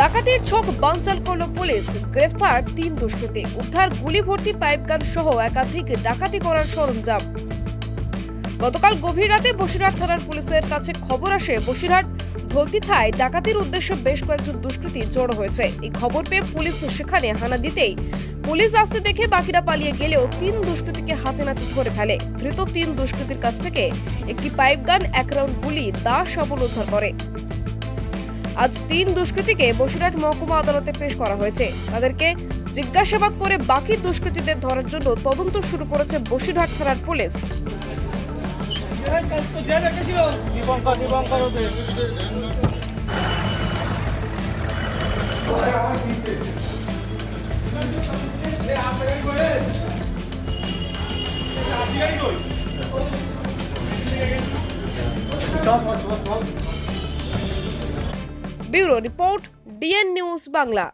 ডাকাতির ছক বানচাল করল পুলিশ। গ্রেফতার তিন দুষ্কৃতী। উদ্ধার, গুলি ভর্তি পাইপগান সহ একাধিক ডাকাতি করার সরঞ্জাম। গতকাল গভীর রাতে বসিরহাট থানার পুলিশের কাছে খবর আসে, বসিরহাট ধলতিথায় ডাকাতির উদ্দেশ্যে বেশ কয়েকজন দুষ্কৃতী জড়ো হয়েছে। এই খবর পেয়ে পুলিশ সেখানে হানা দিতেই পুলিশ আসতে দেখে বাকিরা পালিয়ে গেলেও তিন দুষ্কৃতীকে হাতে নাতে ধরে ফেলে। ধৃত তিন দুষ্কৃতীর কাছ থেকে একটি পাইপগান এক রাউন্ড গুলি দা সবল উদ্ধার করে। আজ তিন দুষ্কৃতীকে বসিরহাট মহকুমা আদালতে পেশ করা হয়েছে। তাদেরকে জিজ্ঞাসাবাদ করে বাকি দুষ্কৃতীদের ধরার জন্য তদন্ত শুরু করেছে বসিরহাট থানার পুলিশ। দীপঙ্কর দীপঙ্কর ওদের bureau report DN news Bangla.